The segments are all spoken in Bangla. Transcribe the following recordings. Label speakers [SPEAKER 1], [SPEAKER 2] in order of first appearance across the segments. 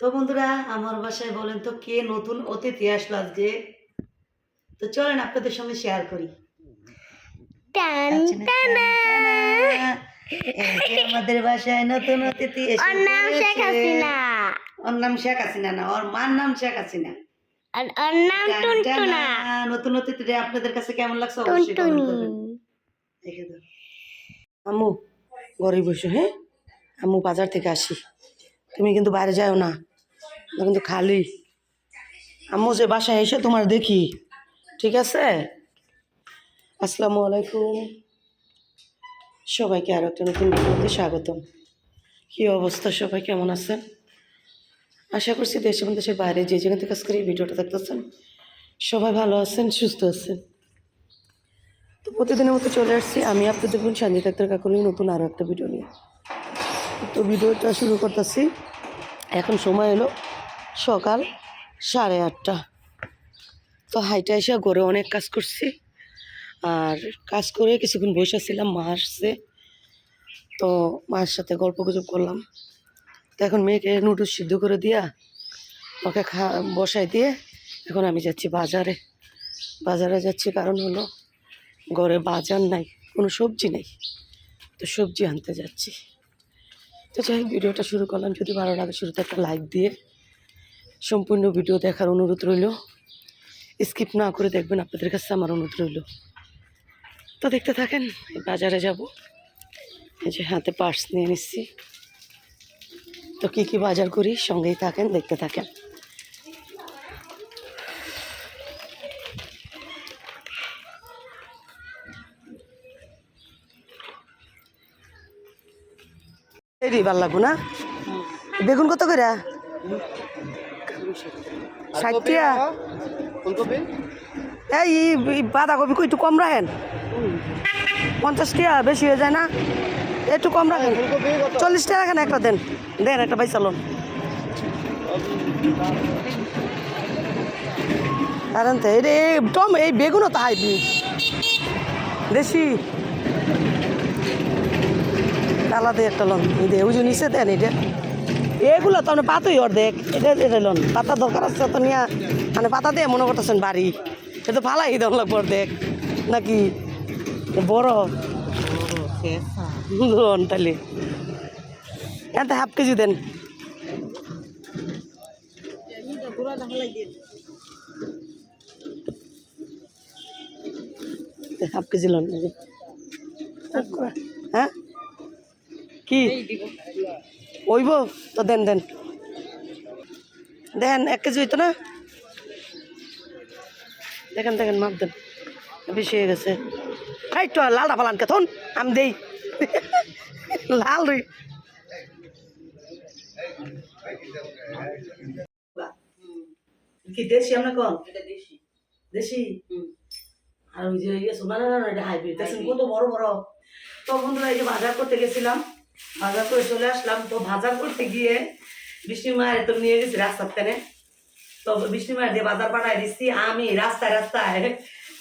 [SPEAKER 1] তো বন্ধুরা আমার বাসায় বলেন তো কে নতুন অতিথি আসলো আজকে? তো চলেন আপনাদের সঙ্গে শেয়ার করি। যে আমাদের বাসায় নতুন অতিথি
[SPEAKER 2] ওর নাম শেখ। হাসিনা।
[SPEAKER 1] ওর নাম শেখ হাসিনা না ওর মার নাম শেখ হাসিনা।
[SPEAKER 2] আর ওর নাম টুনটুনা।
[SPEAKER 1] নতুন অতিথি আপনাদের কাছে কেমন লাগছে? অবশ্যই
[SPEAKER 2] টুনটুনি।
[SPEAKER 1] দেখে দাও। আম্মু ঘরে বসে হ্যাঁ? আম্মু বাজার থেকে আসি। তুমি কিন্তু বাইরে যাও না। কিন্তু খালি। আম্মু যে বাসায় এসে তোমার দেখি। ঠিক আছে? আসসালামু আলাইকুম। সবাইকে আর একটা নতুন ভিডিওতে স্বাগতম। কী অবস্থা? সবাই কেমন আছেন? আশা করছি দেশ এবং দেশের বাইরে যে যেখান থেকে আজকের এই ভিডিওটা দেখতেছেন, সবাই ভালো আছেন, সুস্থ আছেন। তো প্রতিদিনের মতো চলে আসছি। আমি আপনাদের বোন সঞ্জিত আক্তার কাকুলি নতুন আরও একটা ভিডিও নিয়ে। তো ভিডিওটা শুরু করতেছি। এখন সময় হলো সকাল সাড়ে আটটা। তো হাইটা এসে ঘরে অনেক কাজ করছি। আর কাজ করে কিছুক্ষণ বসেছিলাম মা আসছে। তো মার সাথে গল্প গুজব করলাম। তো এখন মেয়েকে নুডলস সিদ্ধ করে দিয়া ওকে খা বসাই দিয়ে এখন আমি যাচ্ছি বাজারে। বাজারে যাচ্ছি কারণ হলো ঘরে বাজার নাই, কোনো সবজি নেই। তো সবজি আনতে যাচ্ছি। তো যাই ভিডিওটা শুরু করলাম। যদি ভালো লাগে, শুরুতে একটা লাইক দিয়ে সম্পূর্ণ ভিডিও দেখার অনুরোধ রইল। স্কিপ না করে দেখবেন আপনাদের কাছে আমার অনুরোধ রইল। তো দেখতে থাকেন এই বাজারে যাব। এই যে হাতে পার্স নিয়ে নিচ্ছি। তো কী কী বাজার করি সঙ্গেই থাকেন দেখতে থাকেন। ভালো লাগবো না? বেগুন কত করে? ষাট টিয়া
[SPEAKER 3] ফুলকপি
[SPEAKER 1] এই বাঁধাকপি কই একটু কম রাখেন। পঞ্চাশ টিয়া বেশি হয়ে যায় না। একটু কম রাখেন।
[SPEAKER 3] ফুলকপি কত?
[SPEAKER 1] চল্লিশ টাকা রাখেন একটা দেন। দেন একটা পাই চালন। কারণ তো এই টম এই বেগুনও তো হাইব্রিড। দেশি। আলাদা একটা লন। দে যে নিচে দেন এটা এগুলো তো আপনি পাতই অর্ধেক। এটা এটা পাতা দরকার আছে, তো নিয়ে মানে পাতা দিয়ে মনে করতেছেন বাড়ি। এটা তো ফালাই দেন লাগবে অর্ধেক। নাকি? এ বড়। তাহলে। হাফ কেজি দেন। হাফ কেজি লন। হ্যাঁ? কি? ওইব? তো দেন দেন। দেন এক কেজি হইতো না? দেখেন দেখেন মাপ দেন। বেশি হয়ে গেছে। খাই তো লালটা পালান কেতন আমি দেই। লাল রে। কি দেশি আমরা কোন? দেশি। দেশি? আর ওই যে সোনা না না এটা হাইব্রিড কত বড় বড়। তো বন্ধুরা এই যে বাজার করতে গেছিলাম বাজার করে চলে আসলাম। তো বাজার করতে গিয়ে বৃষ্টি মায়ের তো নিয়ে গেছি রাস্তার টেনে তো বৃষ্টি মায়ের দিয়ে বাজার পাঠাই দিচ্ছি আমি রাস্তায় রাস্তায়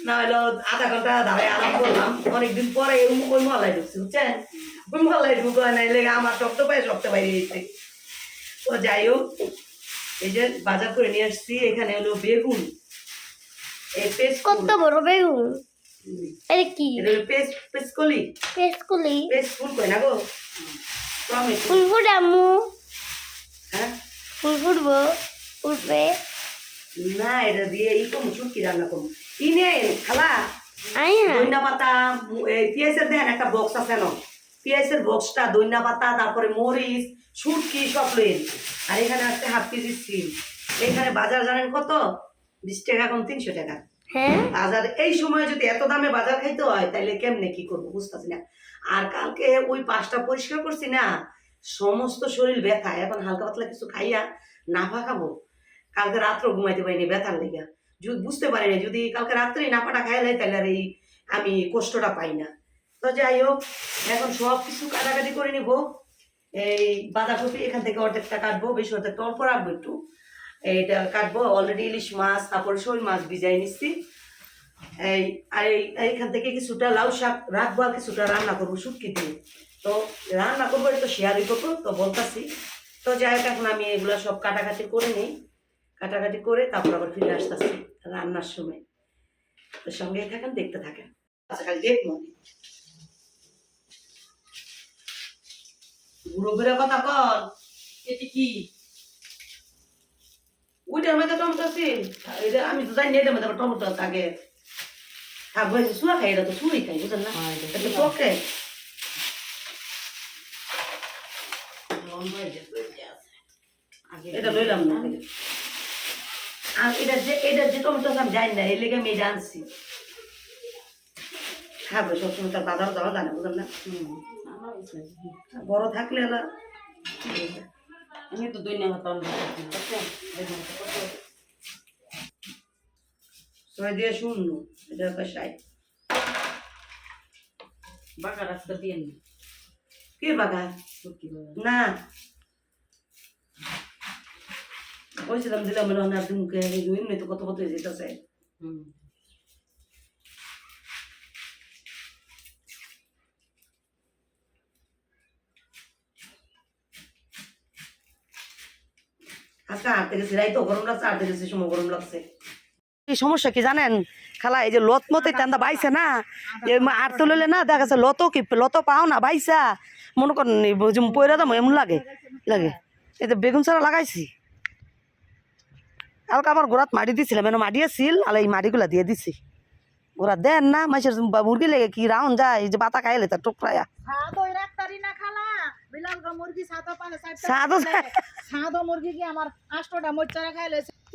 [SPEAKER 1] না হলো আধা ঘণ্টা দাঁড়ায় আরাম করলাম। অনেকদিন পরে ওই মহল্লায় ঢুকছি বুঝছেন? ওই মহল্লায় ঢুকো নাই লেগে আমার শক্ত পায়ে শক্ত বাইরে গেছে। তো যাই হোক এই যে বাজার করে নিয়ে আসছি। এখানে হলো বেগুন। এই পেস্ট
[SPEAKER 2] কত বড় বেগুন? এটা কি
[SPEAKER 1] এটা পেস্ট পেস্ট কলি
[SPEAKER 2] পেস্টকুলি
[SPEAKER 1] পেস্ট ফুল কই না গো টমেটো
[SPEAKER 2] ফুল ফুটে আম্মু
[SPEAKER 1] হ্যাঁ
[SPEAKER 2] ফুল ফুটবো ফুটবে
[SPEAKER 1] না এটা দিয়ে ই কম শুটকি রান্না কম খালা
[SPEAKER 2] আই না
[SPEAKER 1] দইনা পাতা এই পেঁয়াজের দেন একটা বক্স আছে না পেঁয়াজের বক্সটা দইনা পাতা তারপরে মরিচ শুটকি সব লইন আর এখানে আছে হাফ কেজি সিম এখানে বাজার জানেন কত বিশ টাকা এখন তিনশো টাকা
[SPEAKER 2] হ্যাঁ?
[SPEAKER 1] বাজার, এই সময় যদি এত দামে বাজার খাইতে হয় তাহলে কেমনে কি বুঝতেছি না। আর কালকে ওই পাঁচটা পরিষ্কার করছি না, সমস্ত শরীর ব্যথা, এখন হালকা পাতলা কিছু খাইয়া কালকে রাত্র ঘুমাইতে পারিনি ব্যথার লেগে। যদি বুঝতে পারি না যদি কালকে রাত্রে নাফাটা খাইলে তাহলে আর এই আমি কষ্টটা পাই না। তো যাই হোক, এখন সব কিছু কাটাকাটি করে নিব। এই বাঁধাকপি এখান থেকে অর্ধেকটা কাটবো বেশি অর্ধেকটা অল্প রাখব একটু। এইটা কাটবো অলরেডি ইলিশ মাছ, তারপরে শোল মাছ ভিজাই নিচ্ছি এই, আর এইখান থেকে কিছুটা লাউ শাক রাখব আর কিছুটা রান্না করব শুটকি দিয়ে। তো রান্না করব এটা শেয়ারই করব, তো বলতাছি। তো যাই হোক, এখন আমি এগুলো সব কাটাকাটি করে নিই। কাটাকাটি করে তারপর আবার ফিরে আসতেছি রান্নার সময়। তো সঙ্গেই থাকেন, দেখতে থাকেন। আচ্ছা খালি দেখব। বুড়ো কথা কর এটি কি? ওইটার মধ্যে টমেটো এটা আমি তো জানি না এটার মধ্যে টমেটো থাকে থাকব এই যে চুয়া খাই এটা তো চুই খাই বুঝলেন না? এটা চোখে। এটা লইলাম না। আর এটা যে এটা যে টমেটো আমি জানি না এই লেগে আমি এটা আনছি। খাব সবসময় তার বাজার যাওয়া জানে বুঝলেন না? বড় থাকলে এলা
[SPEAKER 3] আমি তো দুই নেওয়া তখন
[SPEAKER 1] ছয় দিয়ে শূন্য এটা একটা ষাট।
[SPEAKER 3] বাঁকা রাস্তা দিয়ে নি।
[SPEAKER 1] কে
[SPEAKER 3] করে
[SPEAKER 1] না। বলছিলাম দিলাম মনে হয় না তুমি এমনি তো কত কত হয়ে যেতেছে
[SPEAKER 3] হুম।
[SPEAKER 1] আজকে হাঁটতে গেছি রাই তো গরম লাগছে হাঁটতে গেছি সময় গরম লাগছে। এই সমস্যা কি জানেন? খালা এই যে লত মতে টান্দা বাইছে না আর তো লইলে না দেখা যাচ্ছে লত কি লত পাও না বাইসা মনে করেন পয়রা দাম এমন লাগে লাগে। এই তো বেগুন ছাড়া লাগাইছি। কালকে আমার গোড়াত মাটি দিছিলাম মানে মাটি আছিল আর এই মাটিগুলা দিয়ে দিছি। ওরা দেন না মাসের মুরগি লেগে কি রাউন্ড যায় এই যে বাতা খাইলে তার টুকরায়া
[SPEAKER 4] সাদো রাখতারি না খালা বিলাল গো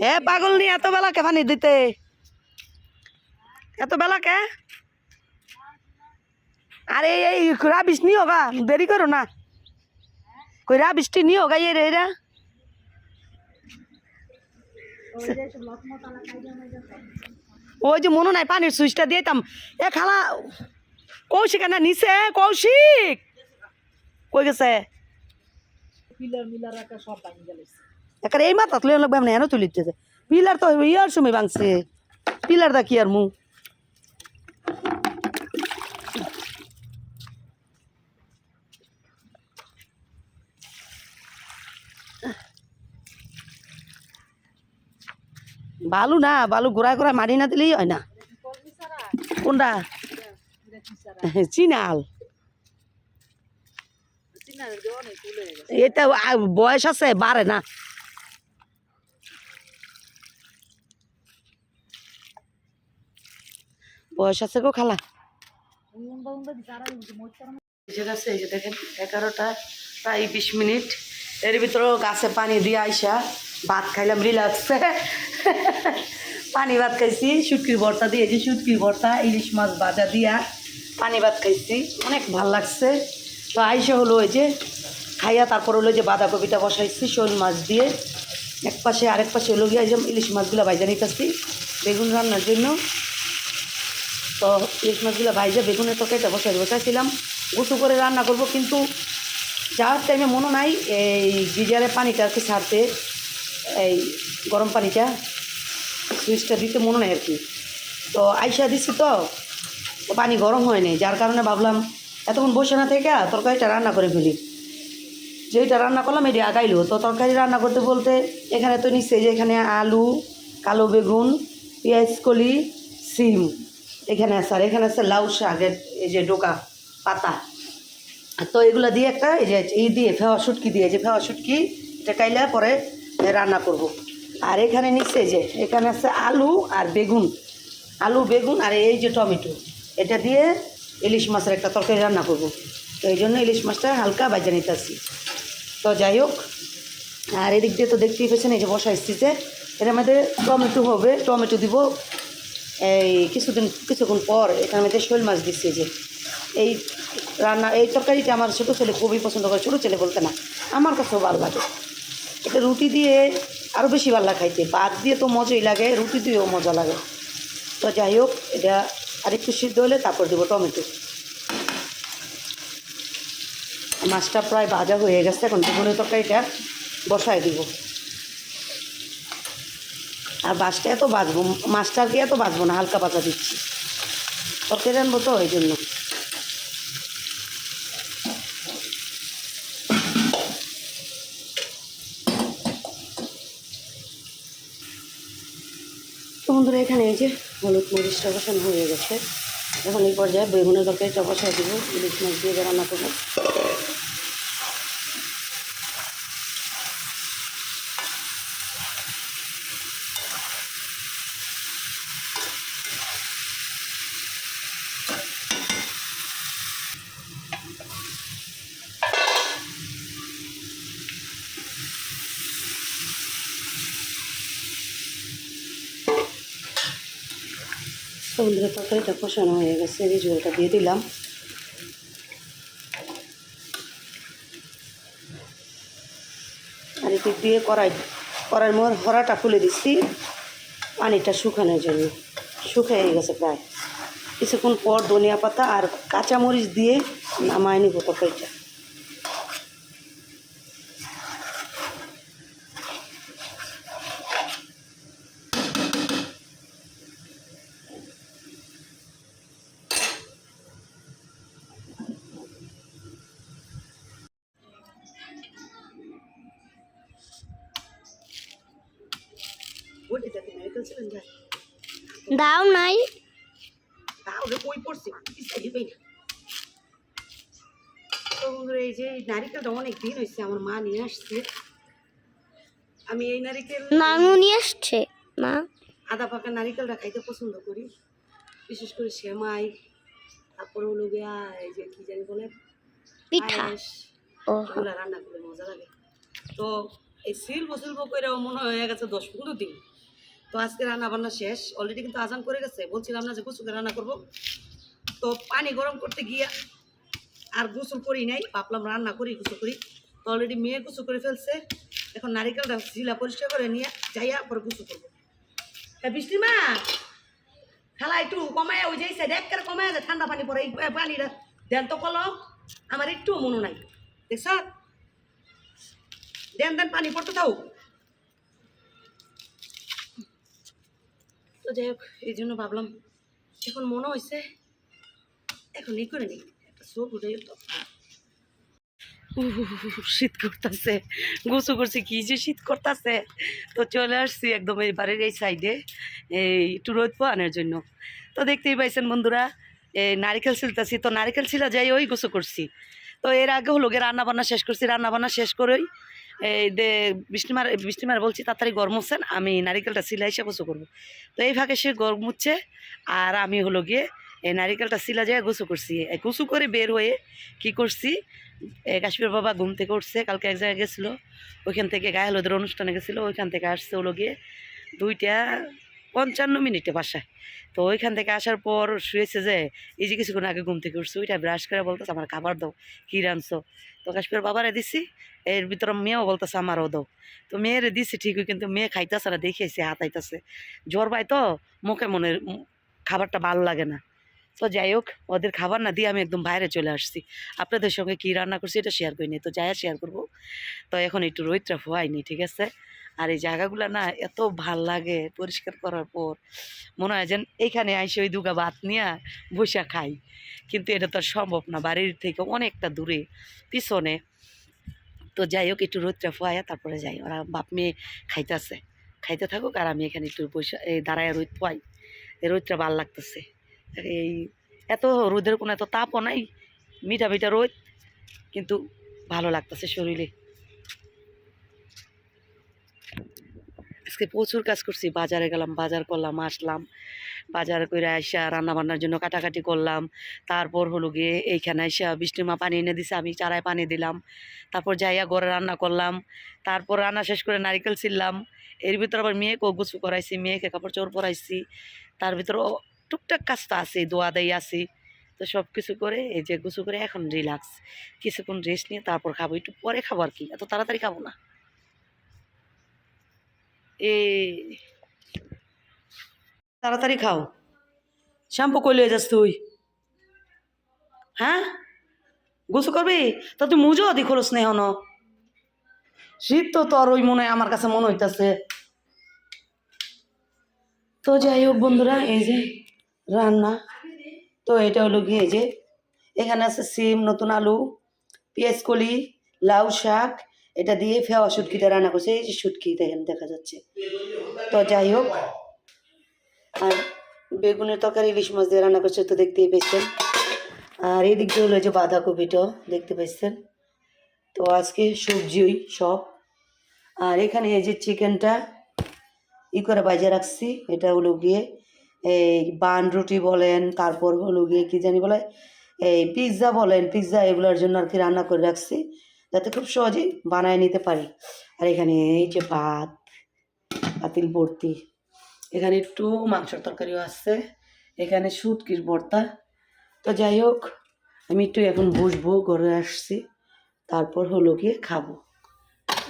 [SPEAKER 1] এ পাগল নি এত বেলা কে পানি দিতে? এত বেলা কে? আরে এই রাবিস নি হোগা দেরি করো না। কই বৃষ্টি নি হোগা ইয়ে রে এরা ওই যে মনে নাই পানির সুইচটা দিয়েতাম এ খালা কৌশিক না নিছে কৌশিক! কই গেছে? একার এই মাথাত লই লাগবে আমি এনে তুলিতেছে পিলার তো ইয়ার সময় ভাঙছে। পিলার দা কি আর মু? বালু না বালু ঘোরায় ঘোরায় মারি না দিলেই হয় না। কোনটা? চিনাল। এটা বয়স আছে বাড়ে না। বয়স আছে গো খালা। বেজে এই যে দেখেন এগারোটা প্রায় বিশ মিনিট। এর ভিতরেও গাছে পানি দিয়ে আইসা ভাত খাইলাম রিল্যাক্সে পানি ভাত খাইছি শুটকির ভর্তা দিয়ে এই যে শুটকির ভর্তা ইলিশ মাছ ভাজা দিয়া পানি ভাত খাইছি। অনেক ভালো লাগছে। তো আইসা হলো ওই যে খাইয়া তারপর হলো যে বাঁধাকপিটা বসাইছি, শোল মাছ দিয়ে। এক পাশে আরেক পাশে হলো গিয়ে যে ইলিশ মাছগুলো ভাইজা নিতেছি, বেগুন রান্নার জন্য। তো ইলিশ মাছগুলো ভাইজা বেগুনের তরকারিটা বসাই বসাইছিলাম। গুছু করে রান্না করব কিন্তু যাওয়ার টাইমে মনে নাই, এই গিজারের পানিটা আর কি ছাড়তে, এই গরম পানিটা সুইচটা দিতে মনে নাই আর কি। তো আইসা তো তো পানি গরম হয়নি যার কারণে ভাবলাম এতক্ষণ বসে না থেকে তরকারিটা রান্না করে ফেলি। যেইটা রান্না করলাম, এটি আগাইলো। তো তরকারি রান্না করতে বলতে এখানে তো নিচ্ছে যে এখানে আলু, কালো বেগুন, পেঁয়াজ, কলি, সিম। এখানে আছে, আর এখানে আছে লাউ শাকের এই যে ডোকা পাতা। তো এগুলো দিয়ে একটা এই যে এই দিয়ে ফেওয়া শুটকি দিয়ে, যে ফেওয়া শুটকি, এটা কাইলে পরে রান্না করব। আর এখানে নিচ্ছে যে এখানে আছে আলু আর বেগুন। আলু, বেগুন আর এই যে টমেটো। এটা দিয়ে ইলিশ মাছের একটা তরকারি রান্না করব। তো এই জন্য ইলিশ মাছটা হালকা বাজা নিতেছি। তো যাই হোক, আর এদিক দিয়ে তো দেখতেই পেয়েছেন, এই যে বসাইছি যে এর মধ্যে টমেটো হবে, টমেটো দিব। এই কিছুদিন, কিছুক্ষণ পর এখানে মধ্যে শোল মাছ দিচ্ছি যে। এই রান্না, এই তরকারিটা আমার ছোটো ছেলে খুবই পছন্দ করে, ছোটো ছেলে বলতে না, আমার কাছেও ভালো লাগে। এটা রুটি দিয়ে আরও বেশি ভালো খাইতে। ভাত দিয়ে তো মজাই লাগে, রুটি দিয়েও মজা লাগে। তো যাই হোক, এটা আর একটু সিদ্ধ হলে তারপর দেবো টমেটো। মাছটা প্রায় ভাজা হয়ে গেছে, এখন বেগুনের তরকারিটা বসায় দিব। আর বাসটা এত বাজবো দিয়ে এত বাজবো না, হালকা পাতা দিচ্ছি। তরকারি আনব তো, ওই জন্য। বন্ধুরা, এখানে এই যে হলুদ মরিচটা বসানো হয়ে গেছে। এখন এই পর্যায়ে বেগুনের তরকারিটা বসা দিব, ইলিশ মাছ দিয়ে রান্না করব। সমুদ্রের তরকারিটা কষানো হয়ে গেছে এই ঝোলটা দিয়ে দিলাম। আর এটি দিয়ে কড়াই, কড়াইয়ের মোর হরাটা খুলে দিচ্ছি, পানিটা শুকানোর জন্য। শুকিয়ে গেছে প্রায়। কিছুক্ষণ পর ধনিয়া পাতা আর কাঁচামরিচ দিয়ে নামায় নিব তরকারিটা।
[SPEAKER 2] দাও নাই।
[SPEAKER 1] এই যে নারিকেলটা অনেক দিন হয়েছে আমার মা নিয়ে আসছে। আমি এই নারিকেল
[SPEAKER 2] নানু নিয়ে আসছে মা।
[SPEAKER 1] আদা পাকা নারিকেলটা খাইতে পছন্দ করি। বিশেষ করে সেমাই তারপরে হলো গিয়া এই যে কি জানি বলে
[SPEAKER 2] পিঠা।
[SPEAKER 1] রান্না করে মজা লাগে। তো এই শিল্প শিল্প করে মনে হয়ে গেছে দশ পনেরো দিন। তো আজকে রান্না বান্না শেষ। অলরেডি কিন্তু আজান করে গেছে। বলছিলাম না যে কুচুকে রান্না করব। তো পানি গরম করতে গিয়া আর গোসল করি নাই। ভাবলাম রান্না করি, গোসল করি। তো অলরেডি মেয়ে গোসল করে ফেলছে। এখন নারিকেলটা শিলা পরিষ্কার করে নিয়ে যাইয়া পরে গোসল করব। হ্যাঁ বৃষ্টি মা! খালা একটু কমায় ওই যে সাইড এক কমায় যায়, ঠান্ডা পানি পরে। এই পানিটা দেন তো কলম। আমার একটু মনে নাই। দেখছ? দেন দেন, পানি পড়তে থাও তো যাই হোক, এই জন্য ভাবলাম, এখন মনে হয়েছে এখন এই করে নিই, একটা চোখ উঠে শীত করতেছে গোসু করছি, কি যে শীত করতেছে। তো চলে আসছি একদম এই বাড়ির এই সাইডে এই একটু রোদ পোয়ানোর জন্য। তো দেখতেই পাইছেন বন্ধুরা, এই নারিকেল ছিলতেছি, তো নারিকেল ছিলা যাই ওই গোসু করছি। তো এর আগে হলো গিয়ে রান্না বান্না শেষ করছি রান্না বান্না শেষ করেই এই দে বৃষ্টিমার বৃষ্টিমার বলছি, তাড়াতাড়ি গরম হচ্ছেন আমি নারিকেলটা সিলা এসে গোসু করব। তো এই ফাঁকে সে গরম হচ্ছে আর আমি হলো গিয়ে এই নারিকেলটা সিলা যায় গোসু করছি। গোসু করে বের হয়ে কি করছি কাশ্মীর বাবা ঘুম থেকে উঠছে, কালকে এক জায়গায় গেছিল, ওইখান থেকে গায়ে হলুদের অনুষ্ঠানে গেছিল, ওইখান থেকে আসছে হলো গিয়ে দুইটা পঞ্চান্ন মিনিটে বাসায়। তো ওইখান থেকে আসার পর শুয়েছে যে, এই যে কিছুক্ষণ আগে ঘুম থেকে উঠছে ওইটা ব্রাশ করে বলতেছে, আমার খাবার দাও, কী রাঁধছো? তো কাশ্মীর বাবারে দিছি, এর ভিতরে মেয়েও বলতেছে, আমারও দাও। তো মেয়েরে দিছি ঠিকই, কিন্তু মেয়ে খাইতেছে না দেখিয়েছে হাতাইতেছে। জ্বর পাই তো, মুখে মনে খাবারটা ভালো লাগে না। তো যাই হোক, ওদের খাবার না দিয়ে আমি একদম বাইরে চলে আসছি। আপনাদের সঙ্গে কী রান্না করছি, এটা শেয়ার করিনি, তো যাই শেয়ার করব। তো এখন একটু রোদটা হয়নি ঠিক আছে? আর এই জায়গাগুলো না এত ভালো লাগে পরিষ্কার করার পর। মনে হয় যেন এইখানে আইসে ওই দুগা ভাত নিয়ে বসে খাই। কিন্তু এটা তো সম্ভব না, বাড়ির থেকে অনেকটা দূরে, পিছনে। তো যাই হোক, একটু রোদটা ফোয়াইয়া তারপরে যাই। ওরা বাপ মেয়ে খাইতেছে। খাইতে থাকুক আর আমি এখানে একটু বসে, এই দাঁড়ায় রোদ পোয়াই। এই রোদটা ভালো লাগতেছে। এই এত রোদের কোনো এত তাপও নাই, মিঠা মিঠা রোদ, কিন্তু ভালো লাগতেছে শরীরে। আজকে প্রচুর কাজ করছি। বাজারে গেলাম, বাজার করলাম, আসলাম। বাজার করে আইসা রান্না বান্নার জন্য কাটাকাটি করলাম। তারপর হলো গিয়ে এইখানে আইসা বৃষ্টিমা পানি এনে দিছে, আমি চারায় পানি দিলাম। তারপর যাইয়া ঘরে রান্না করলাম। তারপর রান্না শেষ করে নারিকেল ছিললাম এর ভিতর আবার মেয়েকেও গুছু করাইছি, মেয়েকে কাপড় চোর পরাইছি। তার ভিতরে টুকটাক কাজটা আছে দোয়া দেই আছি। তো সব কিছু করে এই যে গুছু করে এখন রিল্যাক্স কিছুক্ষণ রেস্ট নিয়ে তারপর খাব। একটু পরে খাব আর কি, এত তাড়াতাড়ি খাব না। এই তাড়াতাড়ি খাও। শ্যাম্পু কই লয়ে যাস তুই? হ্যাঁ? গোসু করবি? তা তুই মুজো দি খোলস নেই হন শীত তো তোর ওই মনে আমার কাছে মনে হইতাছে। তো যাই হোক বন্ধুরা, এই যে রান্না। তো এটা হলো গিয়ে যে, এখানে আছে সিম, নতুন আলু, পেঁয়াজ কলি, লাউ শাক এটা দিয়ে ফেওয়া শুটকিটা রান্না করছে, এই যে শুটকি দেখেন, দেখা যাচ্ছে। তো যাই হোক, আর বেগুনের তরকারি, ইলিশ মাছ দিয়ে রান্না করছে, তো দেখতেই পেয়েছেন আর এই দিক দিয়ে হলো যে বাঁধাকপিটাও দেখতে পাচ্ছেন। তো আজকে সবজিই সব। আর এখানে এই যে চিকেনটা, ই করে বাজে রাখছি, এটা হলো গিয়ে এই বান রুটি বলেন, তারপর হলো গিয়ে কী জানি বলে, এই পিৎজা বলেন, পিৎজা এগুলোর জন্য আর কি রান্না করে রাখছি। যাতে খুব সহজেই বানায় নিতে পারি। আর এখানে এই যে ভাত, পাতিল ভর্তি এখানে একটু মাংসের তরকারিও আছে, এখানে শুটকির ভর্তা। তো যাই হোক, আমি একটু এখন বসবো, ঘরে আসছি, তারপর হলো গিয়ে খাব।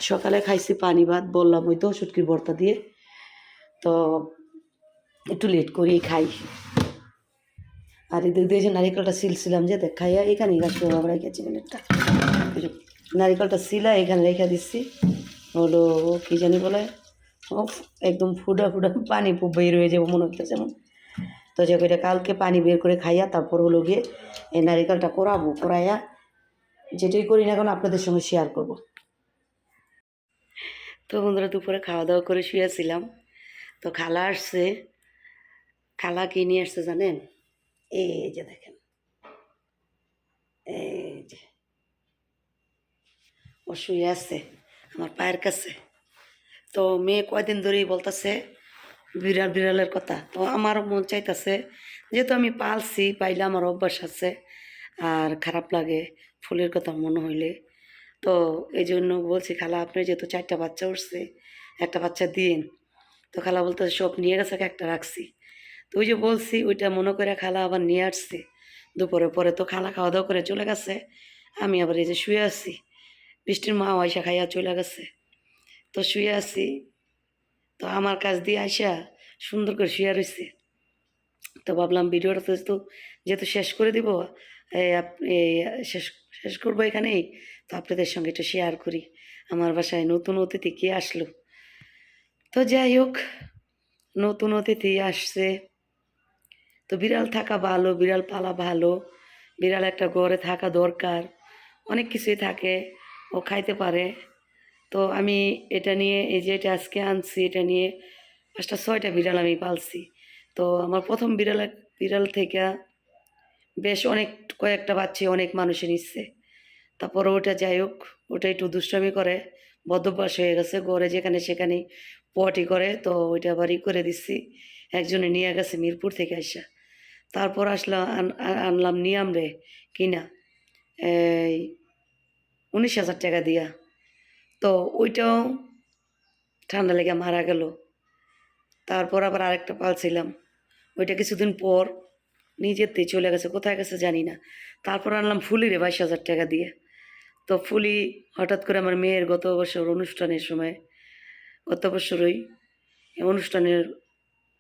[SPEAKER 1] সকালে খাইছি পানি ভাত, বললাম ওই তো শুটকির ভর্তা দিয়ে। তো একটু লেট করেই খাই। আর এদিক দিয়ে যে নারিকেলটা সিলছিলাম যে দেখাইয়া এখানেই গাছ রেখেছি মিনিটটা নারিকেলটা সিলা এখানে রেখে দিচ্ছি। হলো কী জানি বলে, ও একদম ফুটা ফুটা পানি বের হয়ে যাব মনে হচ্ছে যেমন। তো যে এটা কালকে পানি বের করে খাইয়া তারপর হলো গিয়ে এই নারিকেলটা করাবো, করাইয়া যেটাই করি না কেন আপনাদের সঙ্গে শেয়ার করব। তো বন্ধুরা, দুপুরে খাওয়া দাওয়া করে শুয়েছিলাম। তো খালা আসছে। খালা কি নিয়ে আসছে জানেন? এই যে দেখেন। এই ও শুয়ে আছে, আমার পায়ের কাছে। তো মেয়ে কয়দিন ধরেই বলতেছে, বিড়াল বিড়ালের কথা। তো আমার মন চাইতেছে, যেহেতু আমি পালছি, পাইলে আমার অভ্যাস আছে, আর খারাপ লাগে ফুলের কথা মনে হইলে। তো এই জন্য বলছি, খালা, আপনি যেহেতু চারটা বাচ্চা উঠছে, একটা বাচ্চা দিন তো খালা বলতে সব নিয়ে গেছে একটা রাখছি। তো ওই যে বলছি, ওইটা মনে করে খালা আবার নিয়ে আসছে। দুপুরে পরে তো খালা খাওয়া দাওয়া করে চলে গেছে, আমি আবার এই যে শুয়ে আছি। বৃষ্টির মা আয়সা খাইয়া চলে গেছে। তো শুয়ে আছি। তো আমার কাছ দিয়ে আইসা সুন্দর করে শুয়ে রয়েছে তো ভাবলাম ভিডিওটা তো যেহেতু শেষ করে দিব শেষ শেষ করব এখানেই। তো আপনাদের সঙ্গে একটু শেয়ার করি। আমার বাসায় নতুন অতিথি কে আসলো? তো যাই হোক, নতুন অতিথি আসছে। তো বিড়াল থাকা ভালো, বিড়াল পালা ভালো। বিড়াল একটা ঘরে থাকা দরকার। অনেক কিছুই থাকে। ও খাইতে পারে। তো আমি এটা নিয়ে, এই যে এটা আজকে আনছি, এটা নিয়ে পাঁচটা, ছয়টা বিড়াল আমি পালছি। তো আমার প্রথম বিড়াল বিড়াল থেকে বেশ অনেক, কয়েকটা বাচ্চা অনেক মানুষে নিচ্ছে। তারপরে ওটা যাই হোক, ওটা একটু দুষ্টামি করে, বদ্ধভ্যাস হয়ে গেছে, ঘরে যেখানে সেখানে পটি করে, তো ওইটা আবার করে দিচ্ছি। একজনে নিয়ে গেছে মিরপুর থেকে আসা তারপর আসলাম আনলাম নিয়াম রে কিনা, এই উনিশ হাজার টাকা দিয়া। তো ওইটাও ঠান্ডা লেগে মারা গেল। তারপর আবার আরেকটা পালছিলাম। ওইটা কিছুদিন পর নিজেতে চলে গেছে, কোথায় গেছে জানি না। তারপর আনলাম ফুলি রে বাইশ হাজার টাকা দিয়ে। তো ফুলি হঠাৎ করে আমার মেয়ের গত বছর অনুষ্ঠানের সময়, গত বছরই অনুষ্ঠানের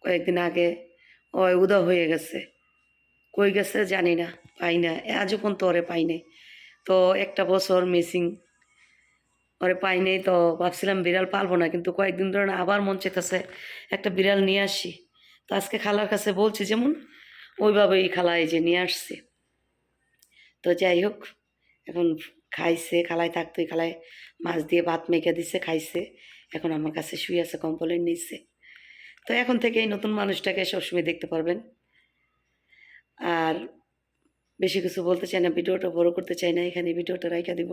[SPEAKER 1] কয়েকদিন আগে ওই উদা হয়ে গেছে। কই গেছে জানি না, পাই না। আজও পর্যন্ত ওরে পাই নাই। তো একটা বছর মিসিং ওরে পাই নেই তো ভাবছিলাম বিড়াল পালবো না, কিন্তু কয়েকদিন ধরে আবার মন চেতেছে একটা বিড়াল নিয়ে আসি। তো আজকে খালার কাছে বলছি যেমন, ওইভাবেই খালা এই যে নিয়ে আসছে। তো যাই হোক, এখন খাইছে, খালায় থাকতোই খালায় মাছ দিয়ে ভাত মেখে দিছে, খাইছে। এখন আমার কাছে শুয়ে আছে কম্পলেন নিচ্ছে তো এখন থেকে এই নতুন মানুষটাকে সবসময় দেখতে পারবেন। আর বেশি কিছু বলতে চাই না, ভিডিওটা বড় করতে চাই না, এখানে ভিডিওটা রাইখা দিব।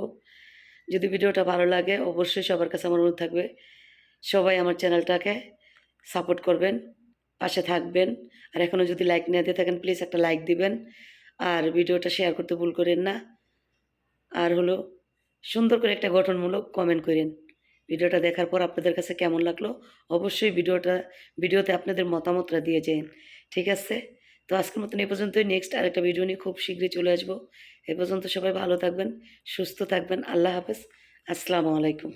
[SPEAKER 1] যদি ভিডিওটা ভালো লাগে, অবশ্যই সবার কাছে আমার অনুরোধ থাকবে, সবাই আমার চ্যানেলটাকে সাপোর্ট করবেন, পাশে থাকবেন, আর এখনও যদি লাইক না দিয়ে থাকেন, প্লিজ একটা লাইক দিবেন, আর ভিডিওটা শেয়ার করতে ভুল করেন না। আর হলো, সুন্দর করে একটা গঠনমূলক কমেন্ট করেন। ভিডিওটা দেখার পর আপনাদের কাছে কেমন লাগল? অবশ্যই ভিডিওটা, ভিডিওতে আপনাদের মতামতটা দিয়ে যান ঠিক আছে? তো আজকের মতন এ পর্যন্তই। নেক্সট আরেকটা ভিডিও নিয়ে খুব শীঘ্রই চলে আসব। এ পর্যন্ত সবাই ভালো থাকবেন, সুস্থ থাকবেন। আল্লাহ হাফেজ। আসসালামু আলাইকুম।